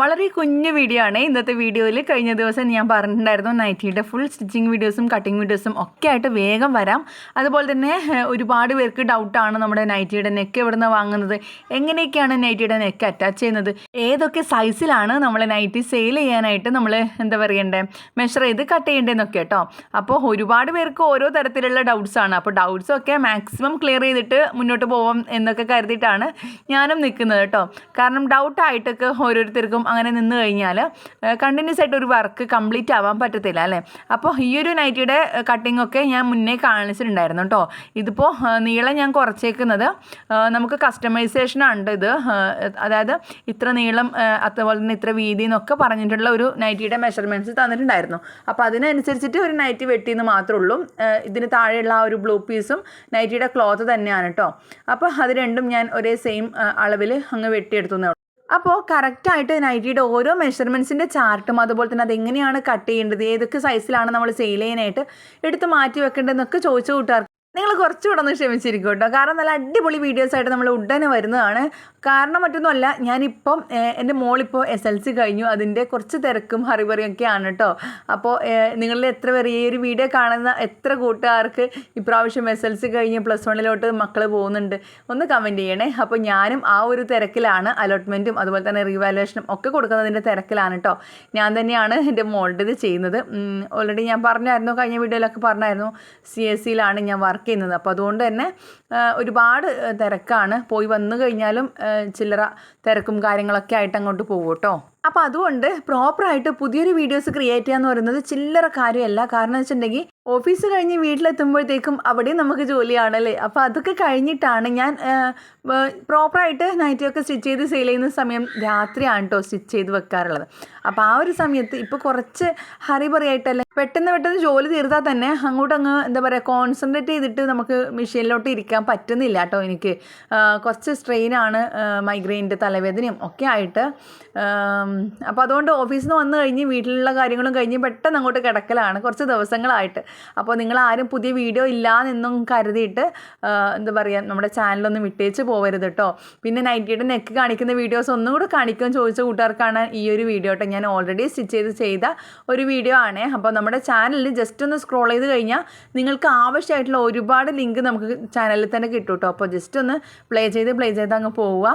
വളരെ കുഞ്ഞു വീഡിയോ ആണ്. ഇന്നത്തെ വീഡിയോയിൽ കഴിഞ്ഞ ദിവസം ഞാൻ പറഞ്ഞിട്ടുണ്ടായിരുന്നു നൈറ്റിയുടെ ഫുൾ സ്റ്റിച്ചിങ് വീഡിയോസും കട്ടിങ് വീഡിയോസും ഒക്കെ ആയിട്ട് വേഗം വരാം. അതുപോലെ തന്നെ ഒരുപാട് പേർക്ക് ഡൗട്ടാണ് നമ്മുടെ നൈറ്റിയുടെ നെക്ക് എവിടെ നിന്ന് വാങ്ങുന്നത്? എങ്ങനെയൊക്കെയാണ് നൈറ്റിയുടെ നെക്ക് അറ്റാച്ച് ചെയ്യുന്നത്? ഏതൊക്കെ സൈസിലാണ് നമ്മൾ നൈറ്റി സെയിൽ ചെയ്യാനായിട്ട് നമ്മൾ എന്താ പറയണ്ടേ മെഷർ ചെയ്ത് കട്ട് ചെയ്യേണ്ടതെന്നൊക്കെ കേട്ടോ അപ്പോൾ ഒരുപാട് പേർക്ക് ഓരോ തരത്തിലുള്ള ഡൗട്ട്സ് ആണ്. അപ്പോൾ ഡൗട്ട്സ് ഒക്കെ മാക്സിമം ക്ലിയർ ചെയ്തിട്ട് മുന്നോട്ട് പോവാം എന്നൊക്കെ കരുതിയിട്ടാണ് ഞാനും നിൽക്കുന്നത് കേട്ടോ കാരണം ഡൗട്ടായിട്ടൊക്കെ ഓരോരുത്തർക്കും അങ്ങനെ നിന്ന് കഴിഞ്ഞാൽ കണ്ടിന്യൂസ് ആയിട്ട് ഒരു വർക്ക് കംപ്ലീറ്റ് ആവാൻ പറ്റത്തില്ല അല്ലേ? അപ്പോൾ ഈ ഒരു നൈറ്റിയുടെ കട്ടിംഗ് ഒക്കെ ഞാൻ മുന്നേ കാണിച്ചിട്ടുണ്ടായിരുന്നു കേട്ടോ ഇതിപ്പോൾ നീളം ഞാൻ കുറച്ചേക്കുന്നത് നമുക്ക് കസ്റ്റമൈസേഷൻ ഉണ്ട് ഇത് അതായത് ഇത്ര നീളം അതുപോലെ തന്നെ ഇത്ര വീതി എന്നൊക്കെ പറഞ്ഞിട്ടുള്ള ഒരു നൈറ്റിയുടെ മെഷർമെന്റ്സ് തന്നിട്ടുണ്ടായിരുന്നു. അപ്പോൾ അതിനനുസരിച്ചിട്ട് ഒരു നൈറ്റി വെട്ടിയെന്ന് മാത്രമേ ഉള്ളൂ. ഇതിന് താഴെയുള്ള ആ ഒരു ബ്ലൂ പീസും നൈറ്റിയുടെ ക്ലോത്ത് തന്നെയാണ് കേട്ടോ അപ്പോൾ അത് രണ്ടും ഞാൻ ഒരേ സെയിം അളവിൽ അങ്ങ് വെട്ടിയെടുത്തു. അപ്പോൾ കറക്റ്റായിട്ട് നൈറ്റിയുടെ ഓരോ മെഷർമെന്റ്സിന്റെ ചാർട്ടും അതുപോലെ തന്നെ അതെങ്ങനെയാണ് കട്ട് ചെയ്യേണ്ടത്? ഏതൊക്കെ സൈസിലാണ് നമ്മൾ സെയിൽ ചെയ്യാനായിട്ട് എടുത്ത് മാറ്റി വെക്കേണ്ടതെന്നൊക്കെ ചോദിച്ച കൂട്ടുകാർക്ക് നിങ്ങൾ കുറച്ചുകൂടെ ഒന്ന് ക്ഷമിച്ചിരിക്കും കേട്ടോ. കാരണം നല്ല അടിപൊളി വീഡിയോസ് ആയിട്ട് നമ്മൾ ഉടനെ വരുന്നതാണ്. കാരണം മറ്റൊന്നുമല്ല ഞാനിപ്പം എന്റെ മോളിപ്പോൾ എസ് എൽ സി കഴിഞ്ഞു. അതിന്റെ കുറച്ച് തിരക്കും ഹറിബറിയും ഒക്കെയാണ് കേട്ടോ. അപ്പോൾ നിങ്ങളിൽ എത്ര പേർ ഈ ഒരു വീഡിയോ കാണുന്ന എത്ര കൂട്ടുകാർക്ക് ഇപ്രാവശ്യം എസ് എൽ സി കഴിഞ്ഞ് പ്ലസ് വണ്ണിലോട്ട് മക്കൾ പോകുന്നുണ്ട്? ഒന്ന് കമന്റ് ചെയ്യണേ. അപ്പോൾ ഞാനും ആ ഒരു തിരക്കിലാണ് അലോട്ട്മെന്റും അതുപോലെ തന്നെ റീവാലുവേഷനും ഒക്കെ കൊടുക്കുന്നതിന്റെ തിരക്കിലാണ് കേട്ടോ. ഞാൻ തന്നെയാണ് എന്റെ മോളുടെ ഇത് ചെയ്യുന്നത് ഓൾറെഡി ഞാൻ പറഞ്ഞായിരുന്നു കഴിഞ്ഞ വീഡിയോയിലൊക്കെ പറഞ്ഞായിരുന്നു. സി എസ് സിയിലാണ് ഞാൻ വർക്ക് ചെയ്യുന്നത്. അപ്പോൾ അതുകൊണ്ട് തന്നെ ഒരുപാട് തിരക്കാണ്. പോയി വന്നു കഴിഞ്ഞാലും ചില്ലറ തിരക്കും കാര്യങ്ങളൊക്കെ ആയിട്ട് അങ്ങോട്ട് പോകും കേട്ടോ. അപ്പോൾ അതുകൊണ്ട് പ്രോപ്പറായിട്ട് പുതിയൊരു വീഡിയോസ് ക്രിയേറ്റ് ചെയ്യാന്ന് പറയുന്നത് ചില്ലറ കാര്യമല്ല കാരണം എന്ന് വെച്ചിട്ടുണ്ടെങ്കിൽ ഓഫീസ് കഴിഞ്ഞ് വീട്ടിലെത്തുമ്പോഴത്തേക്കും അവിടെയും നമുക്ക് ജോലിയാണല്ലേ അപ്പോൾ അതൊക്കെ കഴിഞ്ഞിട്ടാണ് ഞാൻ പ്രോപ്പറായിട്ട് നൈറ്റിയൊക്കെ സ്റ്റിച്ച് ചെയ്ത് സെയിൽ ചെയ്യുന്ന സമയം രാത്രിയാണ് കേട്ടോ സ്റ്റിച്ച് ചെയ്ത് വെക്കാറുള്ളത്. അപ്പോൾ ആ ഒരു സമയത്ത് ഇപ്പോൾ കുറച്ച് ഹറിപറിയായിട്ടല്ലേ പെട്ടെന്ന് പെട്ടെന്ന് ജോലി തീർത്താൽ തന്നെ അങ്ങോട്ട് അങ്ങ് എന്താ പറയുക കോൺസെൻട്രേറ്റ് ചെയ്തിട്ട് നമുക്ക് മെഷീനിലോട്ട് ഇരിക്കാൻ പറ്റുന്നില്ല കേട്ടോ എനിക്ക്. കുറച്ച് സ്ട്രെയിനാണ് മൈഗ്രെയിന്റെ തലവേദനയും ഒക്കെ ആയിട്ട് അപ്പോൾ അതുകൊണ്ട് ഓഫീസിൽ നിന്ന് വന്നു കഴിഞ്ഞ് വീട്ടിലുള്ള കാര്യങ്ങളും കഴിഞ്ഞ് പെട്ടെന്ന് അങ്ങോട്ട് കിടക്കലാണ് കുറച്ച് ദിവസങ്ങളായിട്ട്. അപ്പോൾ നിങ്ങൾ ആരും പുതിയ വീഡിയോ ഇല്ലാന്നെന്നും കരുതിയിട്ട് എന്താ പറയുക നമ്മുടെ ചാനലൊന്നും വിട്ടേച്ച് പോകരുത് കേട്ടോ പിന്നെ നൈറ്റിയുടെ നെക്ക് കാണിക്കുന്ന വീഡിയോസ് ഒന്നും കൂടെ കാണിക്കാൻ ചോദിച്ച കൂട്ടുകാർക്കാണ് ഈ ഒരു വീഡിയോ കേട്ടോ ഞാൻ ഓൾറെഡി സ്റ്റിച്ച് ചെയ്ത് ചെയ്ത ഒരു വീഡിയോ ആണ്. അപ്പോൾ നമ്മുടെ ചാനലിൽ ജസ്റ്റ് ഒന്ന് സ്ക്രോൾ ചെയ്ത് കഴിഞ്ഞാൽ നിങ്ങൾക്ക് ആവശ്യമായിട്ടുള്ള ഒരുപാട് ലിങ്ക് നമുക്ക് ചാനലിൽ തന്നെ കിട്ടും കേട്ടോ അപ്പോൾ ജസ്റ്റ് ഒന്ന് പ്ലേ ചെയ്ത് പ്ലേ ചെയ്ത് അങ്ങ് പോവുക.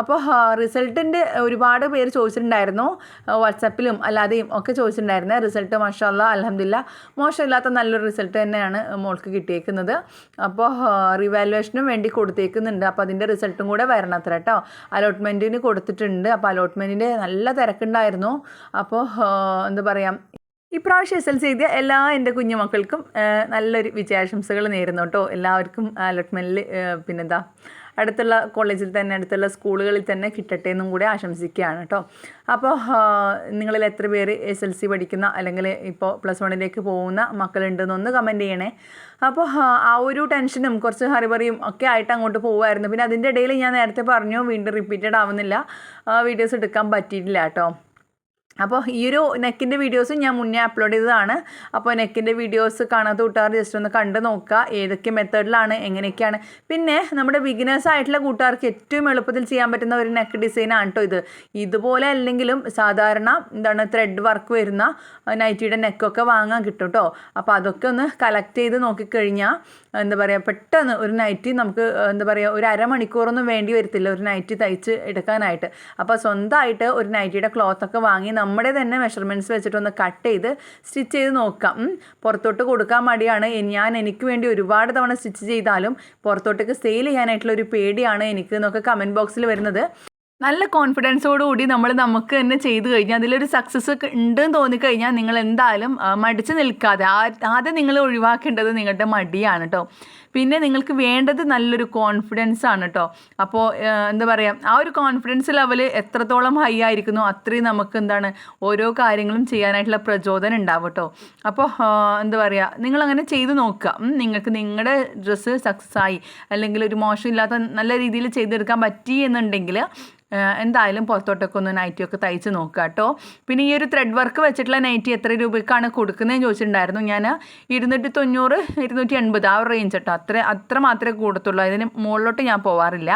അപ്പോൾ റിസൾട്ടിന്റെ ഒരുപാട് പേര് ചോദിച്ചിട്ടുണ്ടായിരുന്നു. വാട്സപ്പിലും അല്ലാതെയും ഒക്കെ ചോദിച്ചിട്ടുണ്ടായിരുന്നു. റിസൾട്ട് മാഷാല്ല അലഹമില്ല മോശമില്ലാത്ത നല്ലൊരു റിസൾട്ട് തന്നെയാണ് മോൾക്ക് കിട്ടിയേക്കുന്നത്. അപ്പോൾ റിവാലുവേഷനും വേണ്ടി കൊടുത്തേക്കുന്നുണ്ട്. അപ്പോൾ അതിന്റെ റിസൾട്ടും കൂടെ വരണം അത്ര കേട്ടോ. അലോട്ട്മെന്റിന് കൊടുത്തിട്ടുണ്ട്. അപ്പോൾ അലോട്ട്മെന്റിന്റെ നല്ല തിരക്കുണ്ടായിരുന്നു. അപ്പോൾ എന്താ പറയുക ഇപ്രാവശ്യം എസ് എൽ സി എഴുതിയ എല്ലാ എന്റെ കുഞ്ഞുമക്കൾക്കും നല്ലൊരു വിജയാശംസകൾ നേരുന്നു കേട്ടോ. എല്ലാവർക്കും അലോട്ട്മെന്റിൽ പിന്നെന്താ അടുത്തുള്ള കോളേജിൽ തന്നെ അടുത്തുള്ള സ്കൂളുകളിൽ തന്നെ കിട്ടട്ടെ എന്നും കൂടി ആശംസിക്കുകയാണ് കേട്ടോ. അപ്പോൾ നിങ്ങളിൽ എത്ര പേര് എസ് എൽ സി പഠിക്കുന്ന അല്ലെങ്കിൽ ഇപ്പോൾ പ്ലസ് വണ്ണിലേക്ക് പോകുന്ന മക്കളുണ്ടെന്നൊന്ന് കമന്റ് ചെയ്യണേ. അപ്പോൾ ആ, ഒരു ടെൻഷനും കുറച്ച് ഹറിബറിയും ഒക്കെ ആയിട്ട് അങ്ങോട്ട് പോകുമായിരുന്നു പിന്നെ അതിന്റെ ഇടയിൽ ഞാൻ നേരത്തെ പറഞ്ഞു വീണ്ടും റിപ്പീറ്റഡ് ആവുന്നില്ല. വീഡിയോസ് എടുക്കാൻ പറ്റിയിട്ടില്ല കേട്ടോ. അപ്പോൾ ഈ ഒരു നെക്കിന്റെ വീഡിയോസ് ഞാൻ മുന്നേ അപ്ലോഡ് ചെയ്തതാണ്. അപ്പോൾ നെക്കിന്റെ വീഡിയോസ് കാണാത്ത കൂട്ടുകാർ ജസ്റ്റ് ഒന്ന് കണ്ട് നോക്കുക. ഏതൊക്കെ മെത്തേഡിലാണ് എങ്ങനെയൊക്കെയാണ്. പിന്നെ നമ്മുടെ ബിഗിനേഴ്സ് ആയിട്ടുള്ള കൂട്ടുകാർക്ക് ഏറ്റവും എളുപ്പത്തിൽ ചെയ്യാൻ പറ്റുന്ന ഒരു നെക്ക് ഡിസൈനാണ് കേട്ടോ ഇത്. ഇതുപോലെ അല്ലെങ്കിലും സാധാരണ എന്താണ് ത്രെഡ് വർക്ക് വരുന്ന നൈറ്റിയുടെ നെക്കൊക്കെ വാങ്ങാൻ കിട്ടും കേട്ടോ അപ്പോൾ അതൊക്കെ ഒന്ന് കളക്ട് ചെയ്ത് നോക്കിക്കഴിഞ്ഞാൽ എന്താ പറയുക പെട്ടെന്ന് ഒരു നൈറ്റി നമുക്ക് എന്താ പറയുക ഒരു അരമണിക്കൂറൊന്നും വേണ്ടി വരത്തില്ല ഒരു നൈറ്റി തയ്ച്ച് എടുക്കാനായിട്ട്. അപ്പോൾ സ്വന്തമായിട്ട് ഒരു നൈറ്റിയുടെ ക്ലോത്തൊക്കെ വാങ്ങി നമ്മുടെ തന്നെ മെഷർമെന്റ്സ് വെച്ചിട്ടൊന്ന് കട്ട് ചെയ്ത് സ്റ്റിച്ച് ചെയ്ത് നോക്കാം. പുറത്തോട്ട് കൊടുക്കാൻ മടിയാണ്. ഞാൻ എനിക്ക് വേണ്ടി ഒരുപാട് തവണ സ്റ്റിച്ച് ചെയ്താലും പുറത്തോട്ടേക്ക് സെയിൽ ചെയ്യാനായിട്ടുള്ള ഒരു പേടിയാണ് എനിക്ക് എന്നൊക്കെ കമന്റ് ബോക്സിൽ വരുന്നത്. നല്ല കോൺഫിഡൻസോടുകൂടി നമ്മൾ നമുക്ക് തന്നെ ചെയ്തു കഴിഞ്ഞാൽ അതിലൊരു സക്സസ് ഉണ്ടെന്ന് തോന്നിക്കഴിഞ്ഞാൽ നിങ്ങൾ എന്തായാലും മടിച്ചു നിൽക്കാതെ ആദ്യം നിങ്ങൾ ഒഴിവാക്കേണ്ടത് നിങ്ങളുടെ മടിയാണ് കേട്ടോ പിന്നെ നിങ്ങൾക്ക് വേണ്ടത് നല്ലൊരു കോൺഫിഡൻസ് ആണ് കേട്ടോ അപ്പോൾ എന്താ പറയുക ആ ഒരു കോൺഫിഡൻസ് ലെവൽ എത്രത്തോളം ഹൈ ആയിരിക്കുന്നു അത്രയും നമുക്ക് എന്താണ് ഓരോ കാര്യങ്ങളും ചെയ്യാനായിട്ടുള്ള പ്രചോദനം ഉണ്ടാവും കേട്ടോ അപ്പോൾ എന്താ പറയുക നിങ്ങളങ്ങനെ ചെയ്ത് നോക്കുക. നിങ്ങൾക്ക് നിങ്ങളുടെ ഡ്രസ്സ് സക്സസ് ആയി അല്ലെങ്കിൽ ഒരു മോശമില്ലാത്ത നല്ല രീതിയിൽ ചെയ്തെടുക്കാൻ പറ്റി എന്നുണ്ടെങ്കിൽ എന്തായാലും പുറത്തോട്ടൊക്കെ ഒന്ന് നൈറ്റിയൊക്കെ തയ്ച്ച് നോക്കുക കേട്ടോ പിന്നെ ഈ ഒരു ത്രെഡ് വർക്ക് വെച്ചിട്ടുള്ള നൈറ്റി എത്ര രൂപയ്ക്കാണ് കൊടുക്കുന്നതെന്ന് ചോദിച്ചിട്ടുണ്ടായിരുന്നു. ഞാൻ ഇരുന്നൂറ്റി തൊണ്ണൂറ് ഇരുന്നൂറ്റി എൺപത് ആ റേഞ്ച് കേട്ടോ അത്ര അത്ര മാത്രമേ കൂടത്തുള്ളൂ. അതിന് മുകളിലോട്ട് ഞാൻ പോവാറില്ല.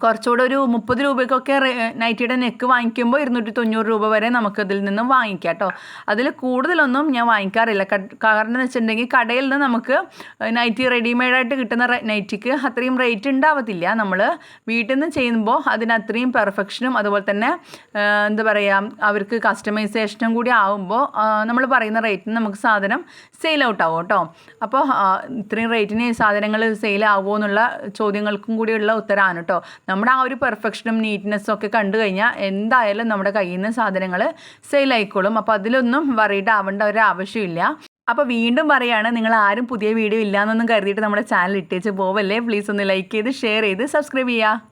കുറച്ചുകൂടെ ഒരു മുപ്പത് രൂപയ്ക്കൊക്കെ നൈറ്റിയുടെ നെക്ക് വാങ്ങിക്കുമ്പോൾ ഇരുന്നൂറ്റി തൊണ്ണൂറ് രൂപ വരെ നമുക്ക് ഇതിൽ നിന്നും വാങ്ങിക്കാം കേട്ടോ. അതിൽ കൂടുതലൊന്നും ഞാൻ വാങ്ങിക്കാറില്ല. കാരണം എന്ന് വെച്ചിട്ടുണ്ടെങ്കിൽ കടയിൽ നിന്ന് നമുക്ക് നൈറ്റി റെഡിമെയ്ഡായിട്ട് കിട്ടുന്ന നൈറ്റിക്ക് അത്രയും റേറ്റ് ഉണ്ടാവത്തില്ല. നമ്മൾ വീട്ടിൽ നിന്ന് ചെയ്യുമ്പോൾ അതിന് അത്രയും പെർഫെക്ഷനും അതുപോലെ തന്നെ എന്താ പറയുക അവർക്ക് കസ്റ്റമൈസേഷനും കൂടി ആവുമ്പോൾ നമ്മൾ പറയുന്ന റേറ്റിന് നമുക്ക് സാധനം സെയിൽ ഔട്ട് ആവും കേട്ടോ. അപ്പോൾ ഇത്രയും റേറ്റിന് സാധനങ്ങൾ സെയിൽ ആവുമോ എന്നുള്ള ചോദ്യങ്ങൾക്കും കൂടിയുള്ള ഉത്തരമാണ് കേട്ടോ. നമ്മുടെ ആ ഒരു പെർഫെക്ഷനും നീറ്റ്നെസ്സും ഒക്കെ കണ്ടു കഴിഞ്ഞാൽ എന്തായാലും നമ്മുടെ കയ്യിൽ നിന്ന് സാധനങ്ങൾ സെയിൽ ആയിക്കോളും. അപ്പോൾ അതിലൊന്നും വറീഡ് ആവേണ്ട ഒരു ആവശ്യമില്ല. അപ്പോൾ വീണ്ടും പറയാണ് നിങ്ങൾ ആരും പുതിയ വീഡിയോ ഇല്ലയെന്നൊന്നും കരുതിയിട്ട് നമ്മുടെ ചാനൽ ഇട്ടേച്ച് പോവല്ലേ? പ്ലീസ് ഒന്ന് ലൈക്ക് ചെയ്ത് ഷെയർ ചെയ്ത് സബ്സ്ക്രൈബ് ചെയ്യുക